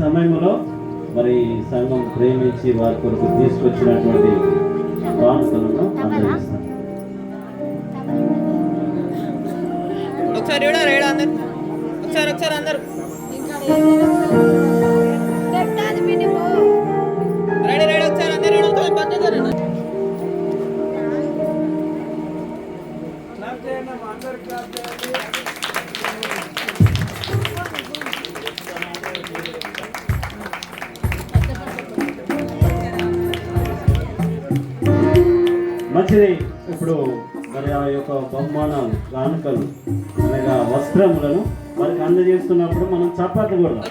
సమయంలో మరి సంఘం ప్రేమించి వారి కొరకు తీసుకొచ్చినటువంటి కానుకలను అందజేస్తాం. ఒకసారి అందరు. ఒకసారి ఒకసారి అందరు. రెడీ రెడీ ఒకసారి అందరు మంచిది. ఇప్పుడు మరి ఆ యొక్క బహుమాన కానుకలు అనగా వస్త్రములను వారికి అందజేస్తున్నప్పుడు మనం చప్పట్లు కూడా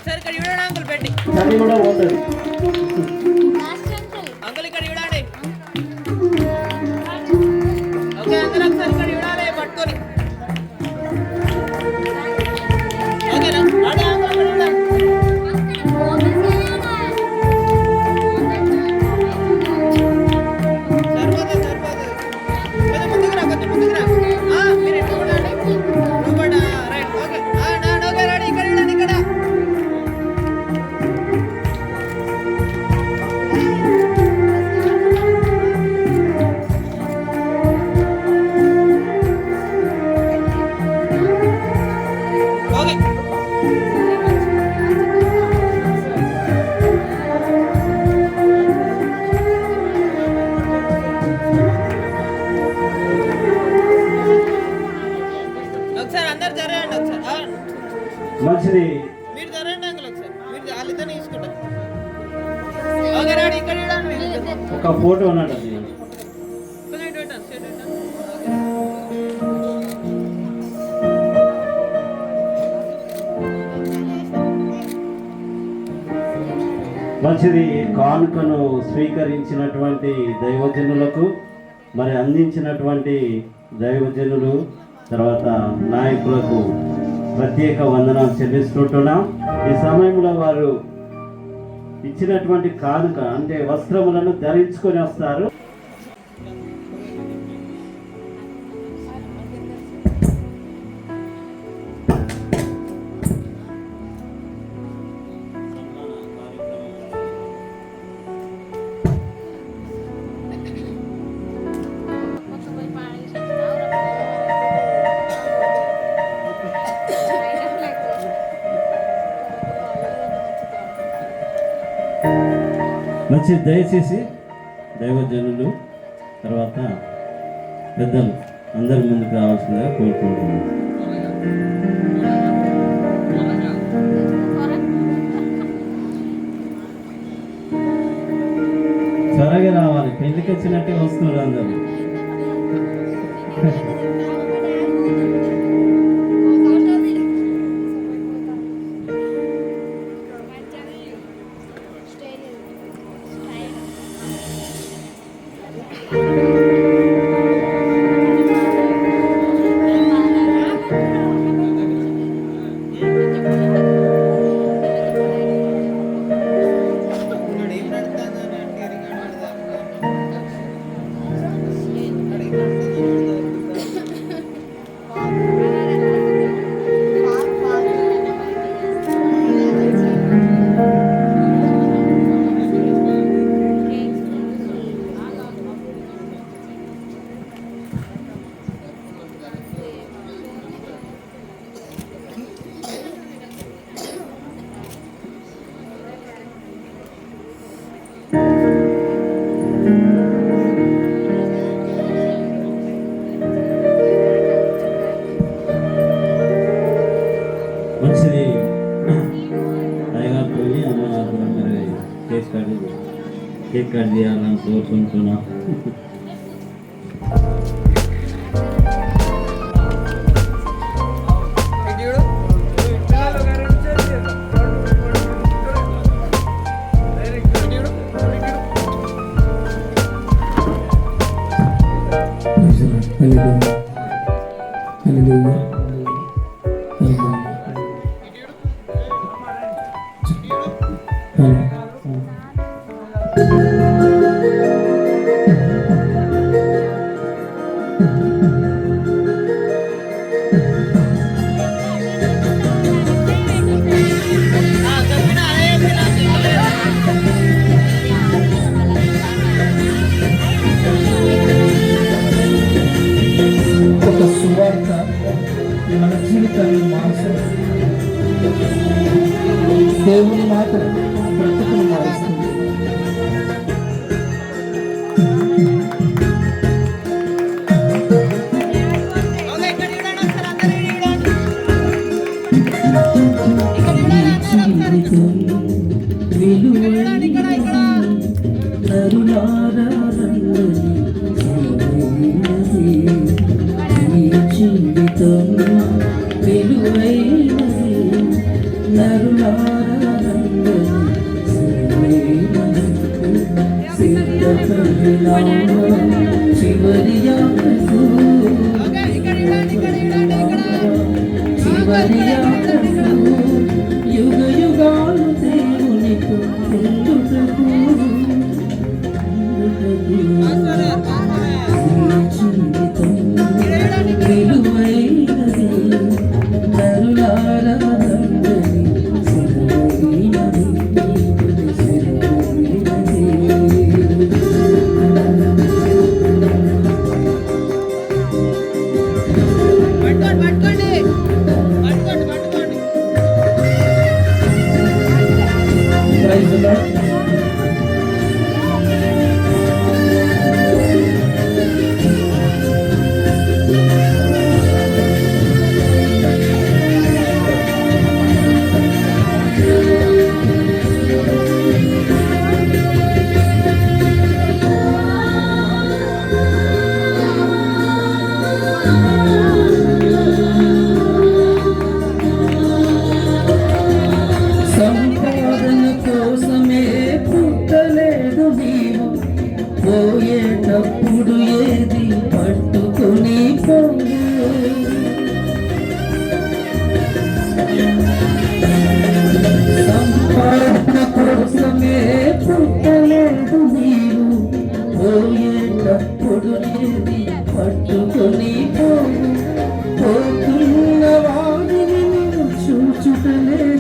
చలి కూడా ఉంటుంది మీరు. ఒక ఫోటో ఉన్నాడు అది. మంచిది కానుకను స్వీకరించినటువంటి దైవజనులకు మరి అందించినటువంటి దైవజనులు తర్వాత నాయకులకు ప్రత్యేక వందనాలు చెల్లిస్తుంటున్నాం ఈ సమయంలో వారు ఇచ్చినటువంటి కానుక అంటే వస్త్రములను ధరించుకొని వస్తారు. వచ్చి దయచేసి దైవజనులు తర్వాత పెద్దలు అందరి ముందుకు రావాల్సిందిగా కోరుకుంటున్నాను. త్వరగా రావాలి. పెళ్ళికి వచ్చినట్టే వస్తున్నారు అందరూ. కేక్ కట్ చేయాలని కోరుకుంటున్నా ఇటు Yeah.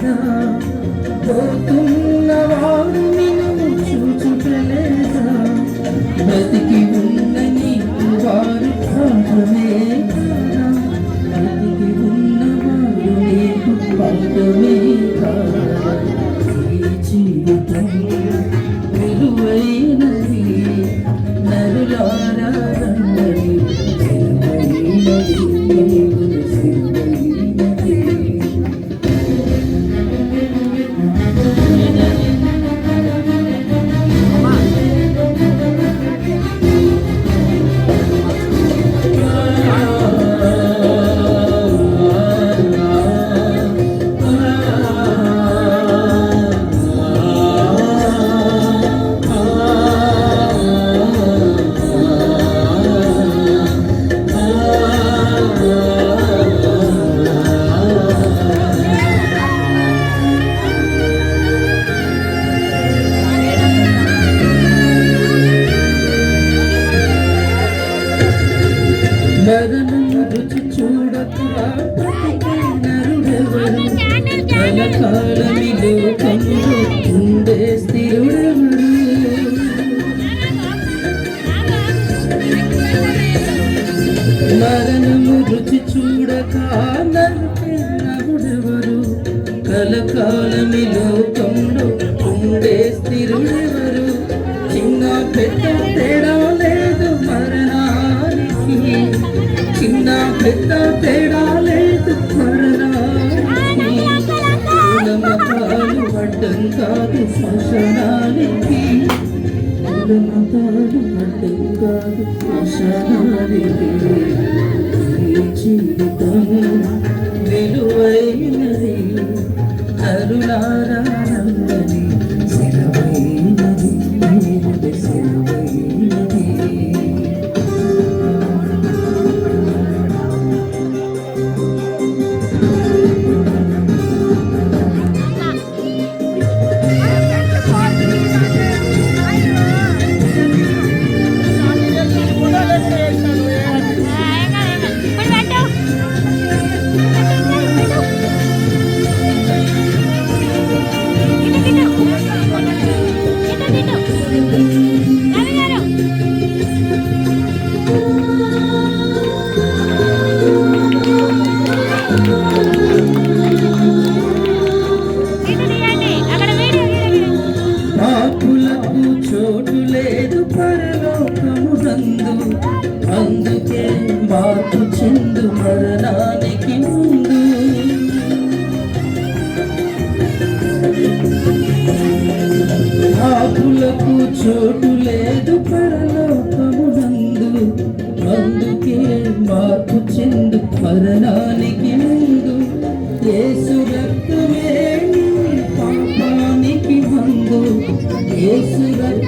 না। তুমি చిన్న పెద్ద తేడా లేదు మతాలు అడ్డం కాదు శ్మశానానికి. మతాలు అడ్డం కాదు శ్మశానానికి. జీవితం এটা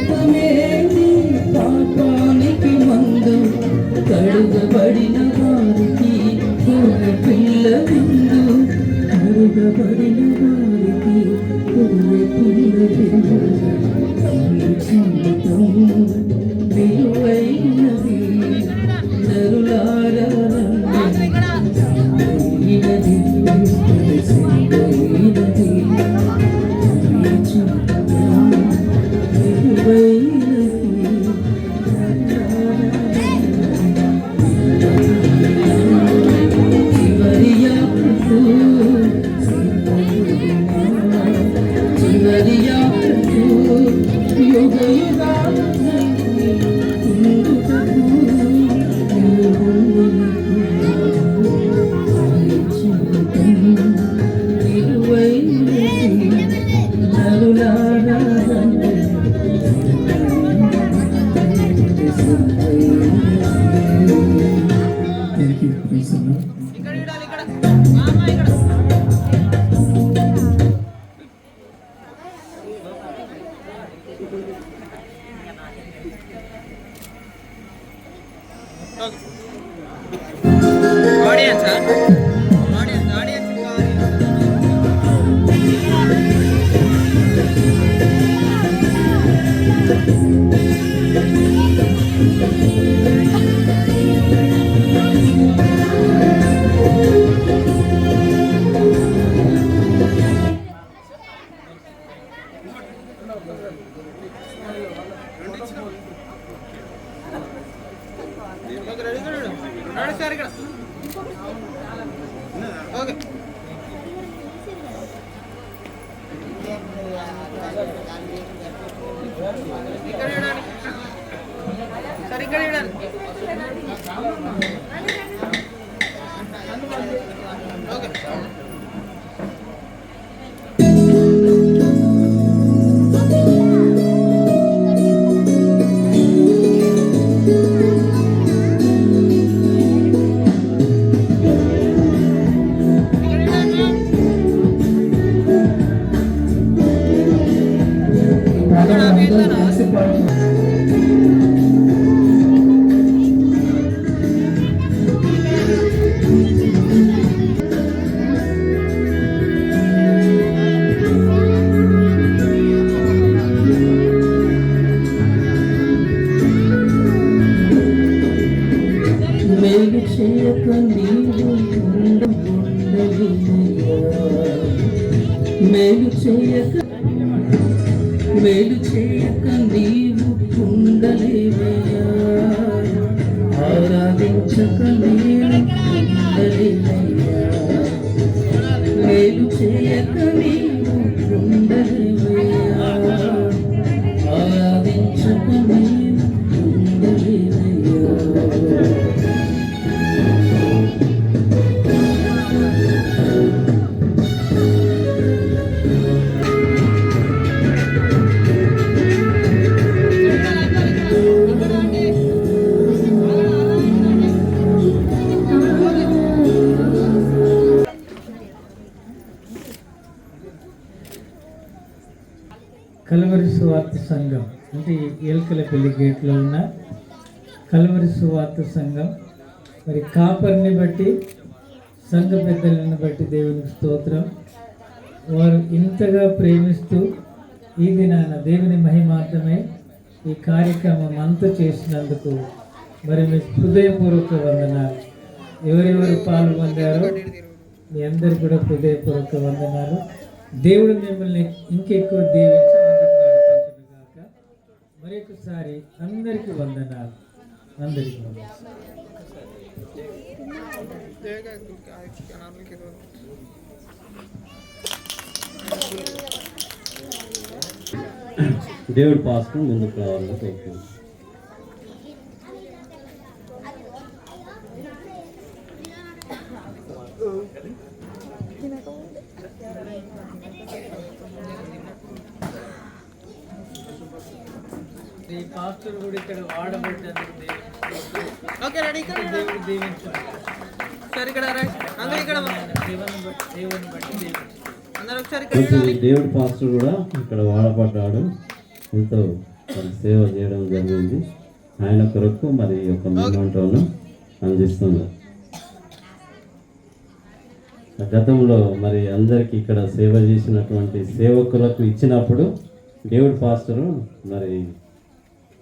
యేసు పాపానికి మందు. కడుగబడిన వారికి పిల్ల ముందు కడుగబడిన participante. ఎలకలపల్లి గేట్లో ఉన్న కలవరి సువార్త సంఘం. మరి కాపర్ని బట్టి సంఘ పెద్దలను బట్టి దేవునికి స్తోత్రం. వారు ఇంతగా ప్రేమిస్తూ ఈ దినాన దేవుని మహిమార్థమే ఈ కార్యక్రమం అంతా చేసినందుకు మరి మీ హృదయపూర్వక వందనాలు. ఎవరెవరు పాల్గొందారో మీ అందరు కూడా హృదయపూర్వక వందనాలు. దేవుడు మిమ్మల్ని ఇంకెక్కువ దీవించి మరొకసారి అందరికీ వందనాలు. అందరికీ దేవుడు పాస్టర్ ముందుకు రావాలని కోరుకుంటున్నాను పాస్టర్ కూడా ఇక్కడ దేవుడు ఓకే రెడీ ఇక్కడ రండి. దేవుడు సరే ఇక్కడ అందరూ ఇక్కడ దేవుని బట్టి దేవుని బట్టి అందరూ ఒకసారి ఇక్కడ. దేవుడి పాస్టర్ కూడా ఇక్కడ వాడబడ్డాడు. ఎంతో మరి సేవ చేయడం జరిగింది. ఆయన కొరకు మరి యొక్క మెమంటోను అందిస్తుంది గతంలో మరి అందరికి ఇక్కడ సేవ చేసినటువంటి సేవకులకు ఇచ్చినప్పుడు దేవుడి పాస్టరు మరి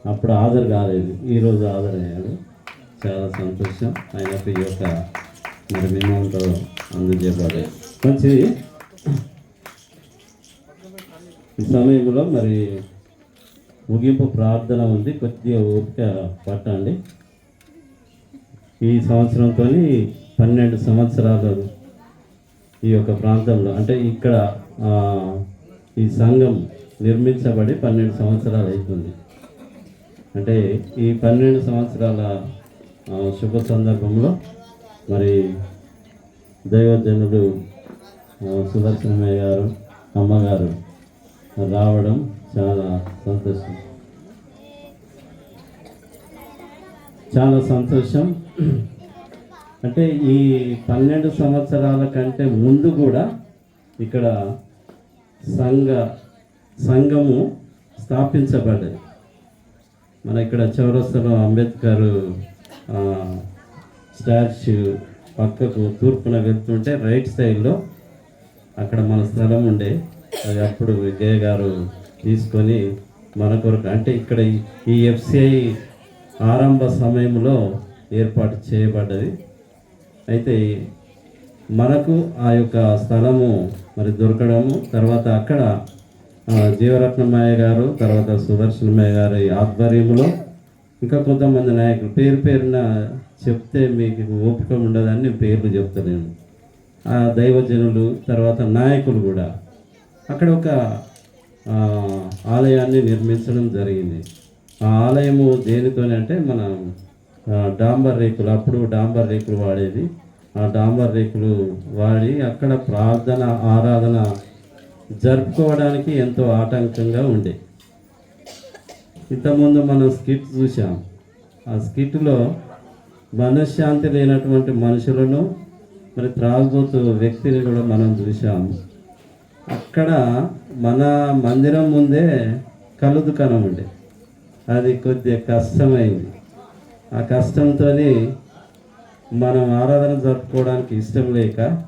అప్పుడు హాజరు కాలేదు. ఈరోజు హాజరయ్యాడు. చాలా సంతోషం. అయినప్పుడు ఈ యొక్క మరి మెమంటో అందజేయబడే మంచిది. ఈ సమయంలో మరి ముగింపు ప్రార్థన ఉంది. కొద్దిగా ఓపిక పట్టండి. ఈ సంవత్సరంతో పన్నెండు సంవత్సరాలు ఈ యొక్క ప్రాంతంలో అంటే ఇక్కడ ఈ సంఘం నిర్మించబడి పన్నెండు సంవత్సరాలు అవుతుంది అంటే ఈ పన్నెండు సంవత్సరాల శుభ సందర్భంలో మరి దైవజనుడు సుదర్శనమయ్య గారు అమ్మగారు రావడం చాలా సంతోషం. చాలా సంతోషం. అంటే ఈ పన్నెండు సంవత్సరాల కంటే ముందు కూడా ఇక్కడ సంఘ సంఘము స్థాపించబడ్డది. మన ఇక్కడ చౌరస్తలో అంబేద్కర్ స్టాచ్యూ పక్కకు తూర్పున వెళ్తుంటే రైట్ సైడ్లో అక్కడ మన స్థలం ఉండే. అది అప్పుడు విజయ్ గారు తీసుకొని మన కొరకు అంటే ఇక్కడ ఈ- ఎఫ్సిఐ ఆరంభ సమయంలో ఏర్పాటు చేయబడ్డది. అయితే మనకు ఆ యొక్క స్థలము మరి దొరకడము తర్వాత అక్కడ జీవరత్నమయ్య గారు తర్వాత సుదర్శనమయ్య గారి ఆధ్వర్యంలో ఇంకా కొంతమంది నాయకులు. పేరు పేరున చెప్తే మీకు ఓపిక ఉండదని నేను పేర్లు చెప్తలేను ఆ దైవజనులు తర్వాత నాయకులు కూడా. అక్కడ ఒక ఆలయాన్ని నిర్మించడం జరిగింది. ఆ ఆలయము దేనితోనే అంటే మన డాంబర్ రేకులు అప్పుడు డాంబర్ రేకులు వాడేది. ఆ డాంబర్ రేకులు వాడి అక్కడ ప్రార్థన ఆరాధన జరుపుకోవడానికి ఎంతో ఆటంకంగా ఉండే. ఇంతకుముందు మనం స్కిట్ చూసాం ఆ స్కిట్లో మనశ్శాంతి లేనటువంటి మనుషులను మరి త్రాగుబోతు వ్యక్తిని కూడా మనం చూసాం అక్కడ మన మందిరం ముందే కళ్ళు దుకాణం ఉండే. అది కొద్దిగా కష్టమైంది. ఆ కష్టంతో మనం ఆరాధన జరుపుకోవడానికి ఇష్టం లేక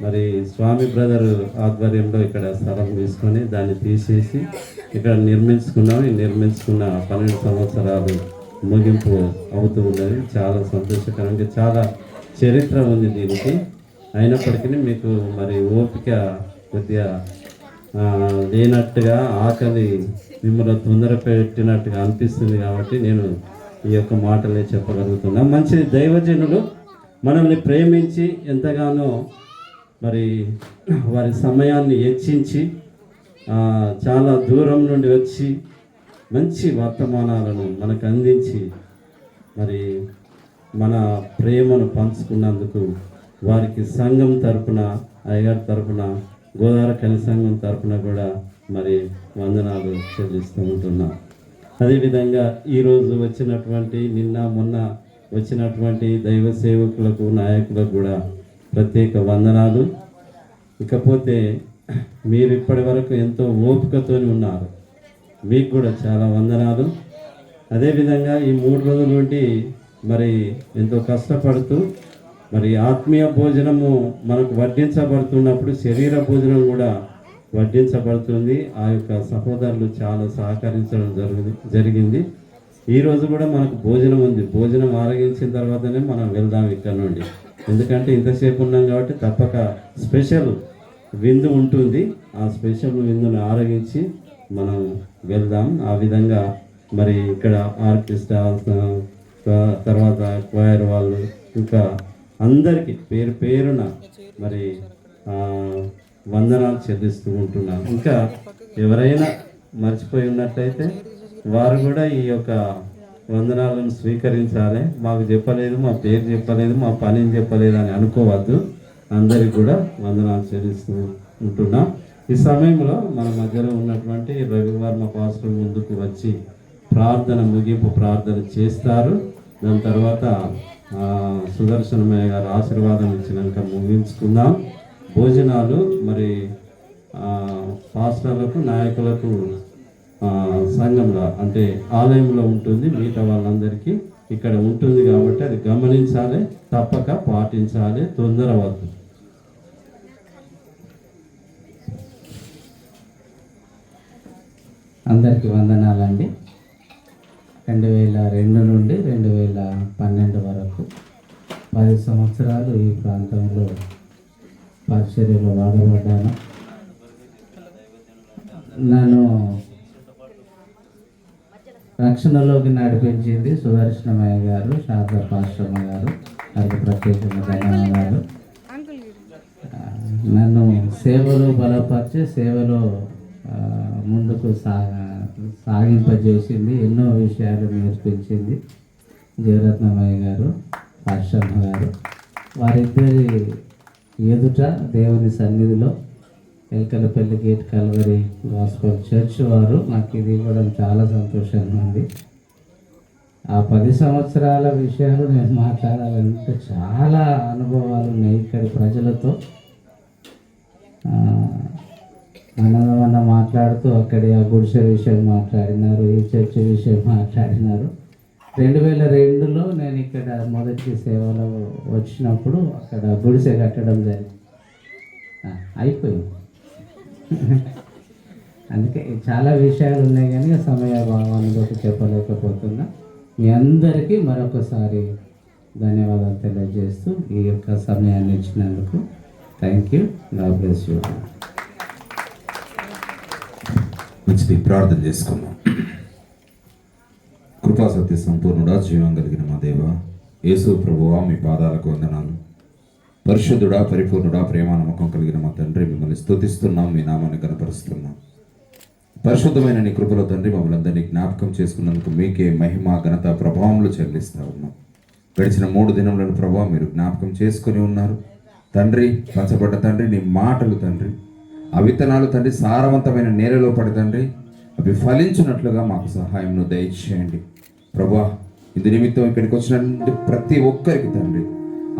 మరి స్వామి బ్రదర్ ఆధ్వర్యంలో ఇక్కడ స్థలం తీసుకొని దాన్ని తీసేసి ఇక్కడ నిర్మించుకున్నాం. ఈ నిర్మించుకున్న పన్నెండు సంవత్సరాలు ముగింపు అవుతూ ఉన్నది. చాలా సంతోషకరంగా చాలా చరిత్ర ఉంది దీనికి. అయినప్పటికీ మీకు మరి ఓపిక కొద్దిగా లేనట్టుగా ఆకలి మిమ్మల్ని తొందర పెట్టినట్టుగా అనిపిస్తుంది కాబట్టి నేను ఈ యొక్క మాటలే చెప్పగలుగుతున్నా. మంచి దైవజనులు మనల్ని ప్రేమించి ఎంతగానో మరి వారి సమయాన్ని హెచ్చించి చాలా దూరం నుండి వచ్చి మంచి వర్తమానాలను మనకు అందించి మరి మన ప్రేమను పంచుకున్నందుకు వారికి సంఘం తరపున అయ్యగారి తరపున గోదావరి కని సంఘం తరపున కూడా మరి వందనాలు చెల్లిస్తూ ఉంటున్నాం. అదేవిధంగా ఈరోజు వచ్చినటువంటి నిన్న మొన్న వచ్చినటువంటి దైవ సేవకులకు నాయకులకు కూడా ప్రత్యేక వందనాలు. ఇకపోతే మీరు ఇప్పటి వరకు ఎంతో ఓపికతో ఉన్నారు. మీకు కూడా చాలా వందనాలు. అదేవిధంగా ఈ మూడు రోజుల నుండి మరి ఎంతో కష్టపడుతూ మరి ఆత్మీయ భోజనము మనకు వడ్డించబడుతున్నప్పుడు శరీర భోజనం కూడా వడ్డించబడుతుంది. ఆ యొక్క సహోదరులు చాలా సహకరించడం జరిగింది జరిగింది. ఈరోజు కూడా మనకు భోజనం ఉంది. భోజనం ఆరగించిన తర్వాతనే మనం వెళ్దాం ఇక్కడ నుండి. ఎందుకంటే ఇంతసేపు ఉన్నాం కాబట్టి తప్పక స్పెషల్ విందు ఉంటుంది. ఆ స్పెషల్ విందును ఆరగించి మనం వెళ్దాం. ఆ విధంగా మరి ఇక్కడ ఆర్కెస్ట్రా తర్వాత క్వైర్ వాళ్ళు ఇంకా అందరికీ పేరు పేరున మరి వందనాలు చెల్లిస్తూ ఉంటున్నాను ఇంకా ఎవరైనా మర్చిపోయి ఉన్నట్టయితే వారు కూడా ఈ యొక్క వందనాలను స్వీకరించాలి. మాకు చెప్పలేదు మా పేరు చెప్పలేదు మా పనిని చెప్పలేదు అని అనుకోవద్దు. అందరికి కూడా వందనాలు చెల్లిస్తూ ఉంటున్నాం. ఈ సమయంలో మన మధ్యలో ఉన్నటువంటి రవివర్మ పాస్టర్ ముందుకు వచ్చి ప్రార్థన ముగింపు ప్రార్థన చేస్తారు. దాని తర్వాత సుదర్శనమయ్య గారు ఆశీర్వాదం ఇచ్చినాక ముగించుకుందాం. భోజనాలు మరి పాస్టర్లకు నాయకులకు సంఘంలో అంటే ఆలయంలో ఉంటుంది మిగతా వాళ్ళందరికీ ఇక్కడ ఉంటుంది కాబట్టి అది గమనించాలి తప్పక పాటించాలి తొందర వద్దు అందరికీ వందనాలండి. రెండు వేల రెండు నుండి రెండు వేల పన్నెండు వరకు పది సంవత్సరాలు ఈ ప్రాంతంలో పరిచర్యలో వాడబడ్డాను. నన్ను రక్షణలోకి నడిపించింది సుదర్శనమయ్య గారు శారద పాశ్రమ గారు. వారికి ప్రత్యేకంగా ధన్యవాదాలు. నన్ను సేవలో బలపరిచి సేవలో ముందుకు సాగ సాగింపజేసింది ఎన్నో విషయాలు నేర్పించింది జీవరత్నమయ్య గారు పాశ్రమ గారు. వారిద్దరి ఎదుట దేవుని సన్నిధిలో Elkalapalli gate Calvary gospel church వారు నాకు ఇది ఇవ్వడం చాలా సంతోషంగా ఉంది. ఆ పది సంవత్సరాల విషయాలు నేను మాట్లాడాలంటే చాలా అనుభవాలు ఉన్నాయి ఇక్కడి ప్రజలతో. ఆ, మనమన్న మాట్లాడుతూ అక్కడి ఆ గుడిసె విషయం మాట్లాడినారు ఈ చర్చ్ విషయం మాట్లాడినారు. రెండు వేల రెండులో నేను ఇక్కడ మొదటి సేవలో వచ్చినప్పుడు అక్కడ గుడిసె కట్టడం జరిగింది. అయిపోయింది. అందుకే చాలా విషయాలు ఉన్నాయి కానీ సమయ భావాన్ని బట్టి చెప్పలేకపోతున్నా. మీ అందరికీ మరొకసారి ధన్యవాదాలు తెలియజేస్తూ ఈ యొక్క సమయాన్ని ఇచ్చినందుకు thank you. God bless you మంచిది ప్రార్థన చేసుకుందాం. కృపా సత్య సంపూర్ణుడా జీవం కలిగిన మా దేవ యేసు ప్రభువా మీ పాదాలకు వందనాలు. పరిశుద్ధుడా పరిపూర్ణుడా ప్రేమ నమ్మకం కలిగిన మా తండ్రి మిమ్మల్ని స్తుతిస్తున్నాం మీ నామాన్ని కనపరుస్తున్నాం. పరిశుద్ధమైన నీ కృపలో తండ్రి మమ్మల్ని అందరినీ జ్ఞాపకం చేసుకున్నందుకు మీకే మహిమ ఘనత ప్రభావములు చెల్లిస్తూ ఉన్నాం. గడిచిన మూడు దినములను ప్రభావం మీరు జ్ఞాపకం చేసుకొని ఉన్నారు. తండ్రి పంచబడ్డ తండ్రి నీ మాటలు తండ్రి ఆ విత్తనాలు తండ్రి సారవంతమైన నేలలో పడి తండ్రి అవి ఫలించినట్లుగా మాకు సహాయంను దయచేయండి. ప్రభా ఇందు నిమిత్తం ఇక్కడికి వచ్చిన ప్రతి ఒక్కరికి తండ్రి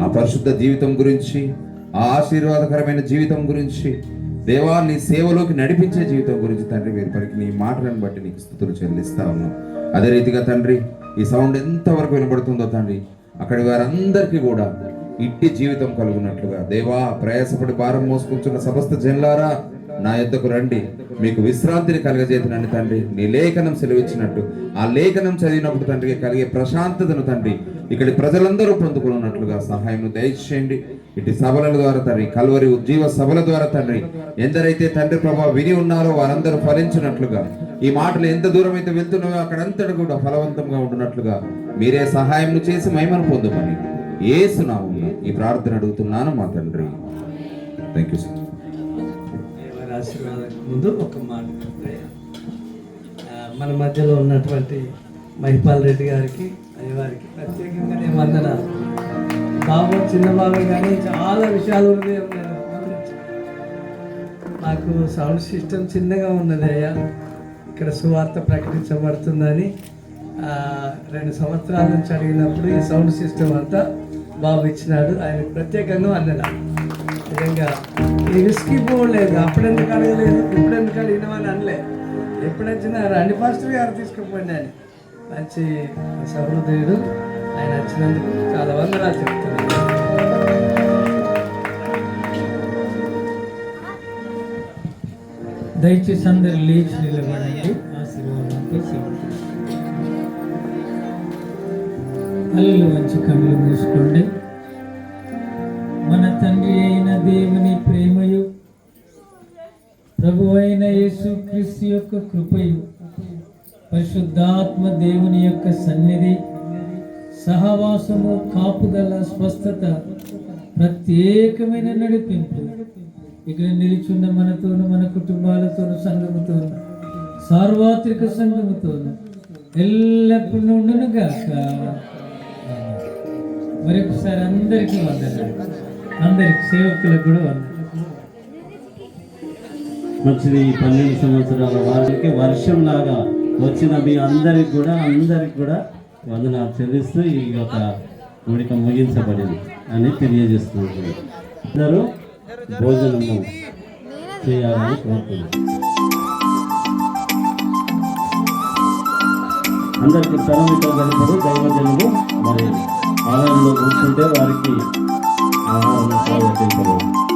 ఆ పరిశుద్ధ జీవితం గురించి ఆ ఆశీర్వాదకరమైన జీవితం గురించి దేవా నీ సేవలోకి నడిపించే జీవితం గురించి తండ్రి మీరు పరికి నీ మాటలను బట్టి నీకు స్థుతులు చెల్లిస్తా ఉన్నాం. అదే రీతిగా తండ్రి ఈ సౌండ్ ఎంతవరకు వినబడుతుందో తండ్రి అక్కడి వారందరికీ కూడా ఇట్టి జీవితం కలుగునట్లుగా. దేవా ప్రయాసపడి భారం మోసుకుంటున్న సమస్త జన్లారా నా యొద్దకు రండి. మీకు విశ్రాంతిని కలగజేతునని తండ్రి నీ లేఖనం సెలవిచ్చినట్టు. ఆ లేఖనం చదివినప్పుడు తండ్రికి కలిగే ప్రశాంతతను తండ్రి ఇక్కడి ప్రజలందరూ పొందుకున్నట్లుగా సహాయం దయచేయండి. ఇటు సభల ద్వారా తండ్రి కల్వరి ఉజ్జీవ సభల ద్వారా తండ్రి ఎందరైతే తండ్రి ప్రభా విని ఉన్నారో వారందరూ ఫలించినట్లుగా. ఈ మాటలు ఎంత దూరం అయితే వెళ్తున్నాయో అక్కడంతటి కూడా ఫలవంతంగా ఉంటున్నట్లుగా మీరే సహాయం చేసి మహిమను పొందమని ఏసునామంలో ఈ ప్రార్థన అడుగుతున్నాను మా తండ్రి. థ్యాంక్ యూ సార్ ఆశీర్వాదానికి ముందు ఒక మాట మన మధ్యలో ఉన్నటువంటి మహిపాల్ రెడ్డి గారికి అయ్యవారికి ప్రత్యేకంగా నేను వందనాలు బాబు చిన్న బాబు కానీ చాలా విషయాలు హృదయం నాకు సౌండ్ సిస్టమ్ చిన్నగా ఉన్నది అయ్యా. ఇక్కడ సువార్త ప్రకటించబడుతుందని రెండు సంవత్సరాల నుంచి అడిగినప్పుడు ఈ సౌండ్ సిస్టమ్ అంతా బాబు ఇచ్చినాడు. ఆయన ప్రత్యేకంగా వందనాలు నిజంగా రిస్క్ పోలేదు. అప్పుడెందుకు అడగలేదు? ఇప్పుడెందుకు వాళ్ళు అనలే. ఎప్పుడొచ్చినా రండి పాస్టర్ గారు తీసుకుపోండి అని. మంచి సహృదయుడు. ఆయన వచ్చినందుకు చాలా వందనాలు చెప్తున్నాను. దయచేసి అందరు లేచి నిలబడండి. ఆశీర్వాదం తీసుకోండి కళ్ళు మంచి కళ్ళు మూసుకోండి. ప్రభు అయిన యేసు క్రీస్తు యొక్క కృపయు పరిశుద్ధాత్మ దేవుని యొక్క సన్నిధి సహవాసము కాపుదల స్వస్థత ప్రత్యేకమైన నడిపింపు. ఇక్కడ నిలిచున్న మనతోను మన కుటుంబాలతోను సంఘముతోను సార్వత్రిక సంఘముతోను ఎల్లప్పుడూ ఉండును గాక. మరొకసారి అందరికీ వందనాలు. అందరికి సేవకులకు కూడా వందనాలు. మంచిది ఈ పన్నెండు సంవత్సరాల వారికి వర్షంలాగా వచ్చిన మీ అందరికి కూడా అందరికి కూడా వందనాలు చెల్లిస్తూ ఈ యొక్క గుడిక ముగించబడింది అని తెలియజేస్తున్నాను. అందరూ భోజనము చేయాలని కోరుతున్నాను. అందరికి తరమితో గడపడు దైవజనులు మరి ఆలయంలో కూర్చుంటే వారికి ఆహారం